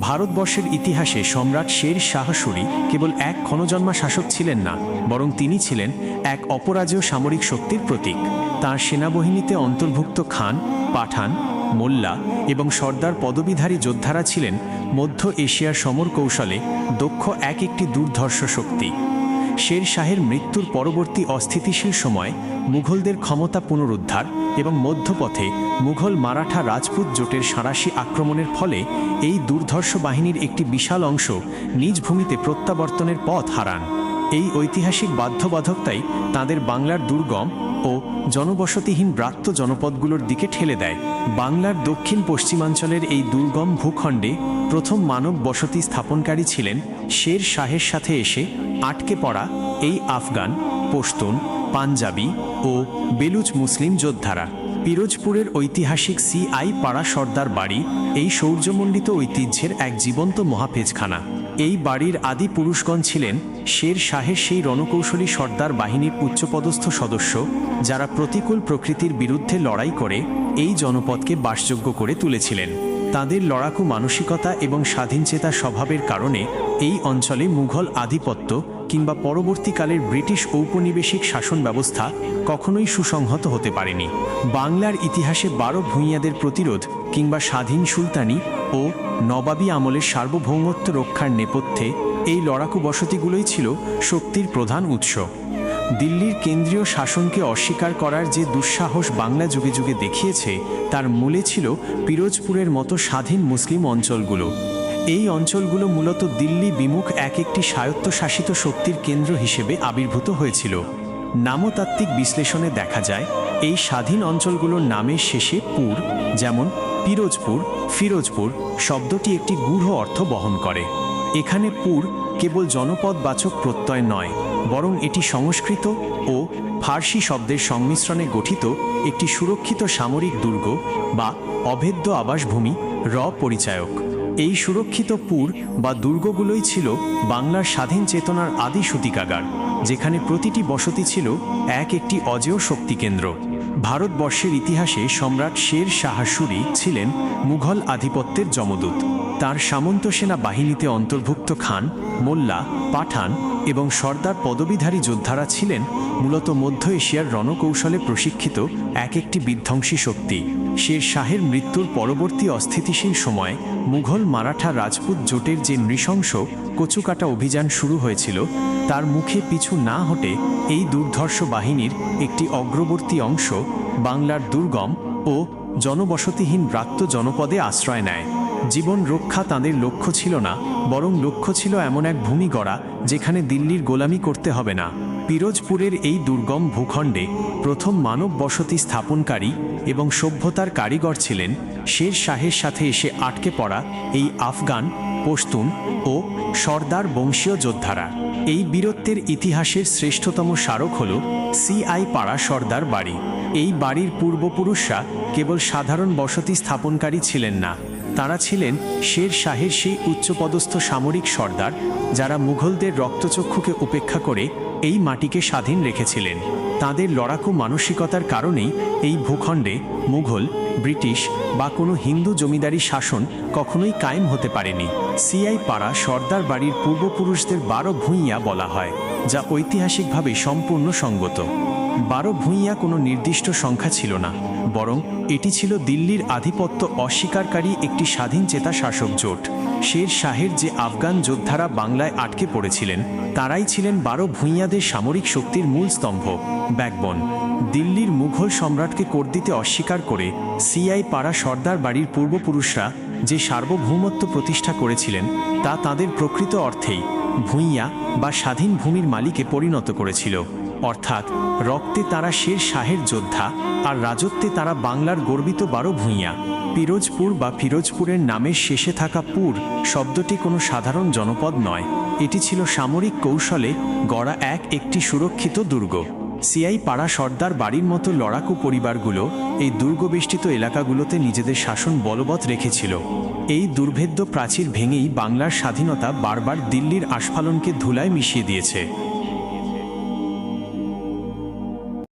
ভারতবর্ষের ইতিহাসে সম্রাট শের শাহসুরি কেবল এক ক্ষণজন্মা শাসক ছিলেন না, বরং তিনি ছিলেন এক অপরাজেয় সামরিক শক্তির প্রতীক। তাঁর সেনাবাহিনীতে অন্তর্ভুক্ত খান, পাঠান, মোল্লা এবং সর্দার পদবিধারী যোদ্ধারা ছিলেন মধ্য এশিয়ার সমর কৌশলে দক্ষ এক একটি দুর্ধর্ষ শক্তি। শের শাহের মৃত্যুর পরবর্তী অস্থিতিশীল সময় মুঘলদের ক্ষমতা পুনরুদ্ধার এবং মধ্যপথে মুঘল মারাঠা রাজপুত জোটের সাঁড়াশি আক্রমণের ফলে এই দুর্ধর্ষ বাহিনীর একটি বিশাল অংশ নিজ ভূমিতে প্রত্যাবর্তনের পথ হারান। এই ঐতিহাসিক বাধ্যবাধকতাই তাদের বাংলার দুর্গম ও জনবসতিহীন ব্রাত্য জনপদগুলোর দিকে ঠেলে দেয়। বাংলার দক্ষিণ পশ্চিমাঞ্চলের এই দুর্গম ভূখণ্ডে প্রথম মানব বসতি স্থাপনকারী ছিলেন শের শাহের সাথে এসে আটকে পড়া এই আফগান পশতুন পাঞ্জাবি ও বেলুচ মুসলিম যোদ্ধারা। পিরোজপুরের ঐতিহাসিক সি আই পাড়া সর্দার বাড়ি এই শৌর্যমণ্ডিত ঐতিহ্যের এক জীবন্ত মহাপেজখানা এই বাড়ির আদি পুরুষগণ ছিলেন শের শাহের সেই রণকৌশলী সর্দার বাহিনীর উচ্চপদস্থ সদস্য, যারা প্রতিকূল প্রকৃতির বিরুদ্ধে লড়াই করে এই জনপদকে বাসযোগ্য করে তুলেছিলেন। তাদের লড়াকু মানসিকতা এবং স্বাধীনচেতা স্বভাবের কারণে এই অঞ্চলে মুঘল আধিপত্য কিংবা পরবর্তীকালের ব্রিটিশ ঔপনিবেশিক শাসন ব্যবস্থা কখনোই সুসংহত হতে পারেনি। বাংলার ইতিহাসে বারো ভূঁইয়াদের প্রতিরোধ কিংবা স্বাধীন সুলতানি ও নবাবী আমলের সার্বভৌমত্ব রক্ষার নেপথ্যে এই লড়াকু বসতিগুলোই ছিল শক্তির প্রধান উৎস। দিল্লির কেন্দ্রীয় শাসনকে অস্বীকার করার যে দুঃসাহস বাংলা যুগে যুগে দেখিয়েছে, তার মূলে ছিল পিরোজপুরের মতো স্বাধীন মুসলিম অঞ্চলগুলো। এই অঞ্চলগুলো মূলত দিল্লি বিমুখ এক একটি স্বায়ত্তশাসিত শক্তির কেন্দ্র হিসেবে আবির্ভূত হয়েছিল। নামতাত্ত্বিক বিশ্লেষণে দেখা যায়, এই স্বাধীন অঞ্চলগুলোর নামের শেষে পুর, যেমন পিরোজপুর, ফিরোজপুর শব্দটি একটি গূঢ় অর্থ বহন করে। এখানে পুর কেবল জনপদবাচক প্রত্যয় নয়, বরং এটি সংস্কৃত ও ফার্সি শব্দের সংমিশ্রণে গঠিত একটি সুরক্ষিত সামরিক দুর্গ বা অভেদ্য আবাসভূমি র পরিচায়ক এই সুরক্ষিত পুর বা দুর্গগুলোই ছিল বাংলার স্বাধীন চেতনার আদি সূতিকাগার, যেখানে প্রতিটি বসতি ছিল এক একটি অজেয় শক্তিকেন্দ্র ভারতবর্ষের ইতিহাসে সম্রাট শের শাহ সুরি ছিলেন মুঘল আধিপত্যের যমদূত। তার সামন্ত সেনা বাহিনীতে অন্তর্ভুক্ত খান, মোল্লা, পাঠান এবং সর্দার পদবীধারী যোদ্ধারা ছিলেন মূলত মধ্য এশিয়ার রণকৌশলে প্রশিক্ষিত এক একটি বিধ্বংসী শক্তি। শের শাহের মৃত্যুর পরবর্তী অস্থিতিশীল সময় মুঘল মারাঠা রাজপুত জোটের যে নৃশংস কচুকাটা অভিযান শুরু হয়েছিল, তার মুখে পিছু না হটে এই দুর্ধর্ষ বাহিনীর একটি অগ্রবর্তী অংশ বাংলার দুর্গম ও জনবসতিহীন ব্রাত্য জনপদে আশ্রয় নেয়। জীবন রক্ষা তাদের লক্ষ্য ছিল না, বরং লক্ষ্য ছিল এমন এক ভূমি গড়া যেখানে দিল্লির গোলামি করতে হবে না। পিরোজপুরের এই দুর্গম ভূখণ্ডে প্রথম মানব বসতি স্থাপনকারী এবং সভ্যতার কারিগর ছিলেন শের শাহের সাথে এসে আটকে পড়া এই আফগান, পশতুন ও সর্দার বংশীয় যোদ্ধারা। এই বীরত্বের ইতিহাসের শ্রেষ্ঠতম স্মারক হল সিআই পাড়া সর্দার বাড়ি। এই বাড়ির পূর্বপুরুষরা কেবল সাধারণ বসতি স্থাপনকারী ছিলেন না, তারা ছিলেন শের শাহের সেই উচ্চপদস্থ সামরিক সর্দার যারা মুঘলদের রক্তচক্ষুকে উপেক্ষা করে এই মাটিকে স্বাধীন রেখেছিলেন। তাদের লড়াকু মানসিকতার কারণেই এই ভূখণ্ডে মুঘল, ব্রিটিশ বা কোনো হিন্দু জমিদারি শাসন কখনোই কায়েম হতে পারেনি। সিআই পাড়া সর্দার বাড়ির পূর্বপুরুষদের বারো ভূঁইয়া বলা হয়, যা ঐতিহাসিকভাবে সম্পূর্ণ সঙ্গত। বারো ভূঁইয়া কোনো নির্দিষ্ট সংখ্যা ছিল না, বরং এটি ছিল দিল্লির আধিপত্য অস্বীকারী একটি স্বাধীন চেতা শাসক জোট। শের শাহের যে আফগান যোদ্ধারা বাংলায় আটকে পড়েছিলেন, তারাই ছিলেন বারো ভূঁইয়াদের সামরিক শক্তির মূল স্তম্ভ, ব্যাকবন। দিল্লির মুঘল সম্রাটকে কর দিতে অস্বীকার করে সিআই পাড়া সর্দার বাড়ির পূর্বপুরুষরা যে সার্বভৌমত্ব প্রতিষ্ঠা করেছিলেন, তা তাদের প্রকৃত অর্থেই ভূঁইয়া বা স্বাধীন ভূমির মালিকে পরিণত করেছিল। অর্থাৎ রক্তে তারা শের শাহের যোদ্ধা আর রাজত্বে তারা বাংলার গর্বিত বারো ভূঁইয়া। পিরোজপুর বা ফিরোজপুরের নামের শেষে থাকা পুর শব্দটি কোনো সাধারণ জনপদ নয়। এটি ছিল সামরিক কৌশলে গড়া এক একটি সুরক্ষিত দুর্গ। সিআই পাড়া সর্দার বাড়ির মতো লড়াকু পরিবারগুলো এই দুর্গবেষ্টিত এলাকাগুলোতে নিজেদের শাসন বলবৎ রেখেছিল। এই দুর্ভেদ্য প্রাচীর ভেঙেই বাংলার স্বাধীনতা বারবার দিল্লির আস্ফালনকে ধুলায় মিশিয়ে দিয়েছে।